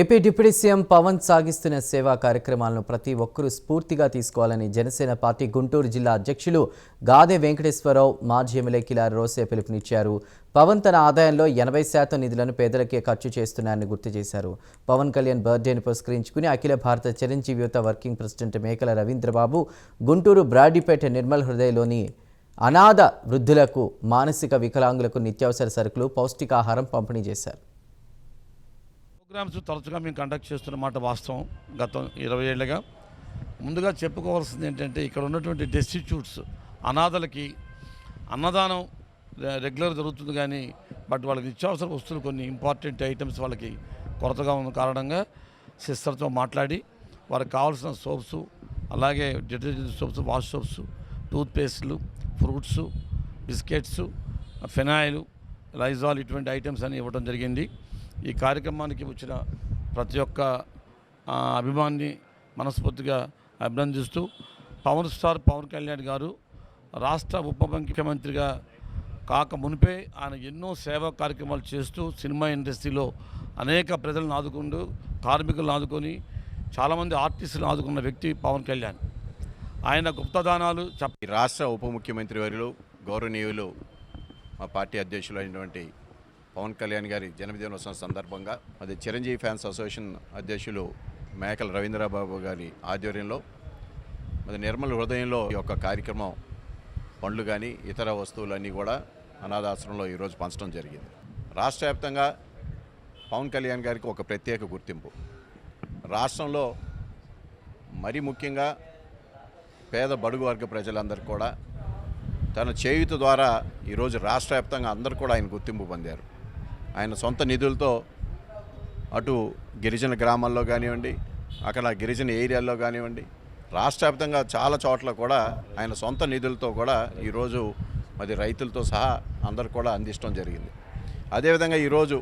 AP deputy CM Pawan సాగిస్తున్న సేవా కార్యక్రమాలను ప్రతి ఒక్కరూ స్ఫూర్తిగా తీసుకోవాలని జనసేన పార్టీ గుంటూరు జిల్లా అధ్యక్షులు గాదే వెంకటేశ్వరరావు మాజీ ఎమ్మెల్యే కిలారి రోసే పిలుపునిచ్చారు. పవన్ తన ఆదాయంలో ఎనభై శాతం నిధులను పేదలకే ఖర్చు చేస్తున్నారని గుర్తు చేశారు. పవన్ కళ్యాణ్ బర్త్డేను పురస్కరించుకుని అఖిల భారత చిరంజీవి యువత వర్కింగ్ ప్రెసిడెంట్ మేకల రవీంద్రబాబు గుంటూరు బ్రాడీపేట నిర్మల్ హృదయలోని అనాథ వృద్ధులకు మానసిక వికలాంగులకు నిత్యావసర సరుకులు పౌష్టికాహారం పంపిణీ చేశారు. ప్రోగ్రామ్స్ తరచుగా మేము కండక్ట్ చేస్తున్న మాట వాస్తవం గత ఇరవై ఏళ్ళగా. ముందుగా చెప్పుకోవాల్సింది ఏంటంటే ఇక్కడ ఉన్నటువంటి డెస్టిట్యూట్స్ అనాథలకి అన్నదానం రె- రెగ్యులర్ జరుగుతుంది కానీ బట్ వాళ్ళకి నిత్యావసర వస్తువులు కొన్ని ఇంపార్టెంట్ ఐటమ్స్ వాళ్ళకి కొరతగా ఉన్న కారణంగా సిస్టర్తో మాట్లాడి వారికి కావాల్సిన సోప్స్ అలాగే డిటర్జెంట్ సోప్స్ వాష్ సోప్స్ టూత్పేస్ట్లు ఫ్రూట్స్ బిస్కెట్స్ ఫెనాయిల్ లైజాల్ ఇటువంటి ఐటమ్స్ అని ఇవ్వడం జరిగింది. ఈ కార్యక్రమానికి వచ్చిన ప్రతి ఒక్క అభిమాన్ని మనస్ఫూర్తిగా అభినందిస్తూ పవన్ స్టార్ పవన్ కళ్యాణ్ గారు రాష్ట్ర ఉప ముఖ్యమంత్రిగా కాక మునిపే ఆయన ఎన్నో సేవా కార్యక్రమాలు చేస్తూ సినిమా ఇండస్ట్రీలో అనేక ప్రజలను ఆదుకుంటూ కార్మికులను ఆదుకొని చాలామంది ఆర్టిస్టులను ఆదుకున్న వ్యక్తి పవన్ కళ్యాణ్. ఆయన గుప్తదానాలు చెప్ప రాష్ట్ర ఉప ముఖ్యమంత్రి వారిలో గౌరవనీయులు మా పార్టీ అధ్యక్షులు అయినటువంటి పవన్ కళ్యాణ్ గారి జన్మదినోత్సవం సందర్భంగా అది చిరంజీవి ఫ్యాన్స్ అసోసియేషన్ అధ్యక్షులు మేకల రవీంద్రబాబు గారి ఆధ్వర్యంలో మరి నిర్మల హృదయంలో ఈ యొక్క కార్యక్రమం పండ్లు కానీ ఇతర వస్తువులన్నీ కూడా అనాథాశ్రమంలో ఈరోజు పంచడం జరిగింది. రాష్ట్ర వ్యాప్తంగా పవన్ కళ్యాణ్ గారికి ఒక ప్రత్యేక గుర్తింపు. రాష్ట్రంలో మరి ముఖ్యంగా పేద బడుగు వర్గ ప్రజలందరూ కూడా తన చేయుత ద్వారా ఈరోజు రాష్ట్ర వ్యాప్తంగా అందరూ కూడా ఆయన గుర్తింపు పొందారు. ఆయన సొంత నిధులతో అటు గిరిజన గ్రామాల్లో కానివ్వండి అక్కడ గిరిజన ఏరియాల్లో కానివ్వండి రాష్ట్ర వ్యాప్తంగా చాలా చోట్ల కూడా ఆయన సొంత నిధులతో కూడా ఈరోజు మరి రైతులతో సహా అందరు కూడా అందించడం జరిగింది. అదేవిధంగా ఈరోజు